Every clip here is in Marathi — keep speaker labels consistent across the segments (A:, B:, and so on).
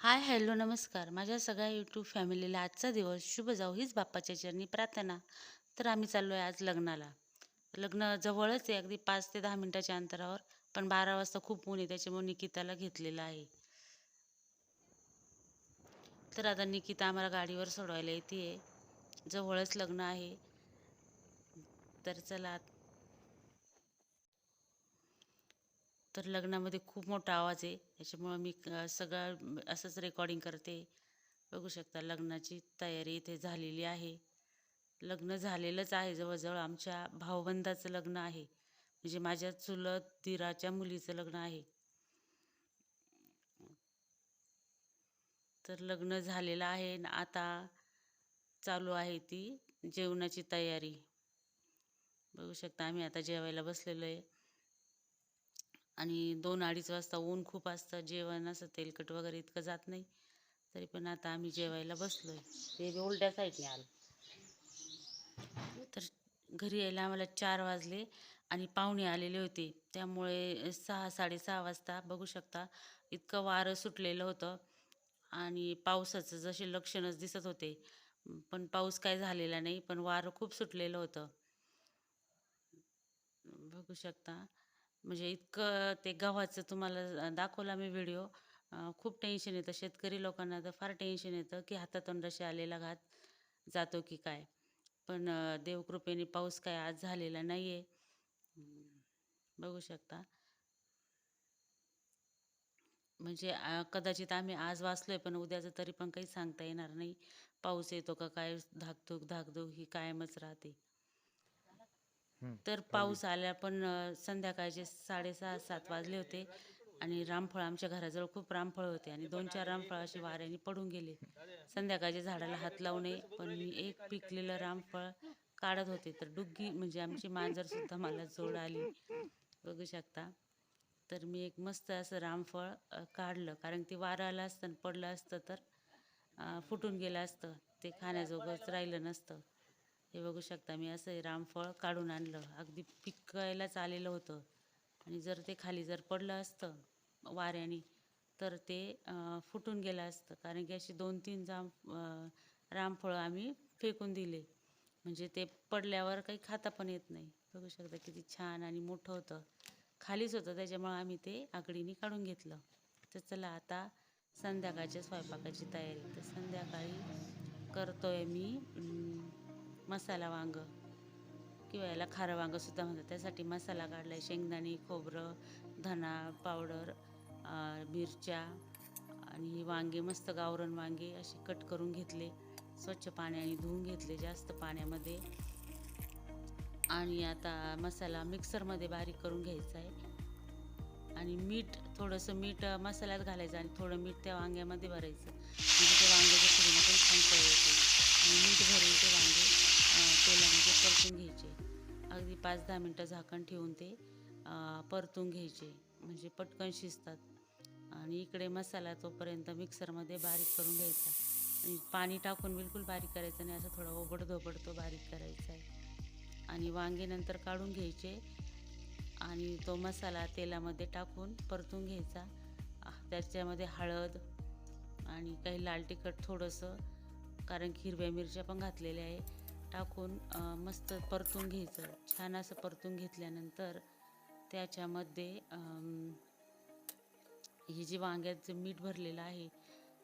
A: हाय हॅलो नमस्कार. माझ्या सगळ्या यूट्यूब फॅमिलीला आजचा दिवस शुभ जाऊ हीच बाप्पाच्या चरणी प्रार्थना. तर आम्ही चाललो आहे आज लग्नाला. लग्न जवळच आहे अगदी पाच ते दहा मिनटाच्या अंतरावर पण बारा वाजता खूप ऊन आहे त्याच्यामुळे निकिताला घेतलेलं आहे. तर आता निकिता आम्हाला गाडीवर सोडवायला येते जवळच लग्न आहे. तर चला तर लग्नामध्ये खूप मोठा आवाज आहे. त्याच्यामुळं मी सगळं असंच रेकॉर्डिंग करते. बघू शकता लग्नाची तयारी इथे झालेली आहे. लग्न झालेलंच आहे जवळजवळ. आमच्या भाऊबंदाचं लग्न आहे. म्हणजे माझ्या चुलत दिराच्या मुलीचं लग्न आहे. तर लग्न झालेलं आहे न आता चालू आहे ती जेवणाची तयारी. बघू शकता आम्ही आता जेवायला बसलेलो आहे. आणि दोन अडीच वाजता ऊन खूप असतं जेवण असं तेलकट वगैरे इतकं जात नाही. तरी पण आता आम्ही जेवायला बसलोय. ते उलट्या साईडने आलं. तर घरी यायला आम्हाला चार वाजले आणि पाहुणे आलेले होते. त्यामुळे सहा साडेसहा वाजता बघू शकता इतकं वारं सुटलेलं होतं. आणि पावसाचं जसे लक्षणच दिसत होते पण पाऊस काय झालेला नाही पण वारं खूप सुटलेलं होतं. बघू शकता. म्हणजे इतकं ते गव्हाचं तुम्हाला दाखवला मी व्हिडिओ. खूप टेन्शन येतं. शेतकरी लोकांना तर फार टेन्शन येतं की हातातोंडाशी आलेला घात जातो की काय. पण देवकृपेने पाऊस काय आज झालेला नाही आहे बघू शकता. म्हणजे कदाचित आम्ही आज वाचलो आहे पण उद्याचं तरी पण काही सांगता येणार नाही. पाऊस येतो का काय धाकधूक धाकधूक ही कायमच राहते. तर पाऊस आला पण संध्याकाळचे साडेसहा सात वाजले होते आणि रामफळ आमच्या घराजवळ खूप रामफळ होते आणि दोन चार रामफळ असे वाऱ्याने पडून गेले. संध्याकाळच्या झाडाला हात लावू नये पण मी एक पिकलेलं रामफळ काढत होते. तर डुग्गी म्हणजे आमची मांजर सुद्धा मला जोड आली. बघू शकता. तर मी एक मस्त असं रामफळ काढलं. कारण ते वारं आलं असतं आणि पडलं असतं तर फुटून गेलं असतं. ते खाण्याजोगंच राहिलं नसतं. हे बघू शकता मी असं हे रामफळ काढून आणलं. अगदी पिकायलाच आलेलं होतं. आणि जर ते खाली जर पडलं असतं वाऱ्याने तर ते फुटून गेलं असतं. कारण की अशी दोन तीन जाम रामफळं आम्ही फेकून दिले. म्हणजे ते पडल्यावर काही खाता पण येत नाही. बघू शकता किती छान आणि मोठं होतं. खालीच होतं त्याच्यामुळं आम्ही ते आगडीने काढून घेतलं. तर चला आता संध्याकाळच्या स्वयंपाकाची तयारी. तर संध्याकाळी करतोय मी मसाला वांग किंवा याला खारं वांगंसुद्धा म्हणतात. त्यासाठी मसाला काढला आहे शेंगदाणे खोबरं धना पावडर मिरच्या आणि वांगे मस्त गावरण वांगे असे कट करून घेतले. स्वच्छ पाण्याने धुवून घेतले जास्त पाण्यामध्ये. आणि आता मसाला मिक्सरमध्ये बारीक करून घ्यायचा आहे. आणि मीठ थोडंसं मीठ मसाल्यात घालायचं आणि थोडं मीठ त्या वांग्यामध्ये भरायचं. म्हणजे ते वांग्याच्या फोडीने पण येते आणि मीठ भरून ते वांगे तेलामध्ये म्हणजे परतून घ्यायचे. अगदी पाच दहा मिनटं झाकण ठेवून ते परतून घ्यायचे. म्हणजे पटकन शिजतात. आणि इकडे मसाला तोपर्यंत मिक्सरमध्ये बारीक करून घ्यायचा. आणि पाणी टाकून बिलकुल बारीक करायचं नाही. असं थोडा ओबड धोबड तो बारीक करायचा आहे. आणि वांगे नंतर काढून घ्यायचे. आणि तो मसाला तेलामध्ये टाकून परतून घ्यायचा. त्याच्यामध्ये हळद आणि काही लाल तिखट थोडंसं कारण की हिरव्या मिरच्या पण घातलेल्या आहे. टाकून मस्त परतून घ्यायचं. छान असं परतून घेतल्यानंतर त्याच्यामध्ये हे ही जी वांग्यात जे मीठ भरलेलं आहे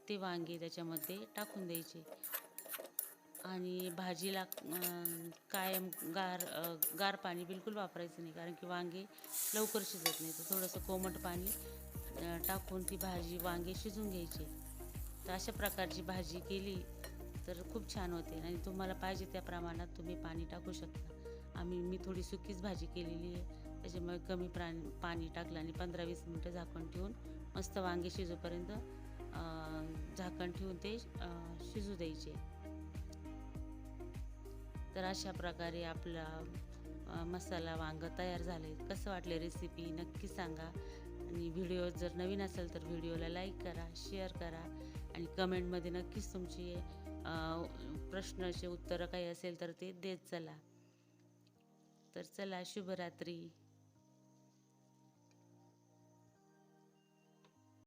A: ते वांगे त्याच्यामध्ये टाकून द्यायचे. आणि भाजीला कायम गार गार पाणी बिलकुल वापरायचं नाही कारण की वांगे लवकर शिजत नाही. तर थोडंसं कोमट पाणी टाकून ती भाजी वांगे शिजून घ्यायची. तर अशा प्रकारची भाजी केली. तर खूप छान होते आणि तुम्हाला पाहिजे त्या प्रमाणात तुम्ही पाणी टाकू शकता. आम्ही मी थोडी सुकीच भाजी केलेली आहे. त्याच्यामुळे कमी प्राणी पाणी टाकलं आणि पंधरा वीस मिनटं झाकण ठेवून मस्त वांगे शिजूपर्यंत झाकण ठेवून ते शिजू द्यायचे. तर अशा प्रकारे आपला मसाला वांगं तयार झाले. कसं वाटले रेसिपी नक्की सांगा. आणि व्हिडिओ जर नवीन असेल तर व्हिडिओला लाईक करा शेअर करा आणि कमेंटमध्ये नक्कीच तुमची प्रश्नाचे उत्तरं काही असेल तर ते देत चला. तर चला शुभरात्री.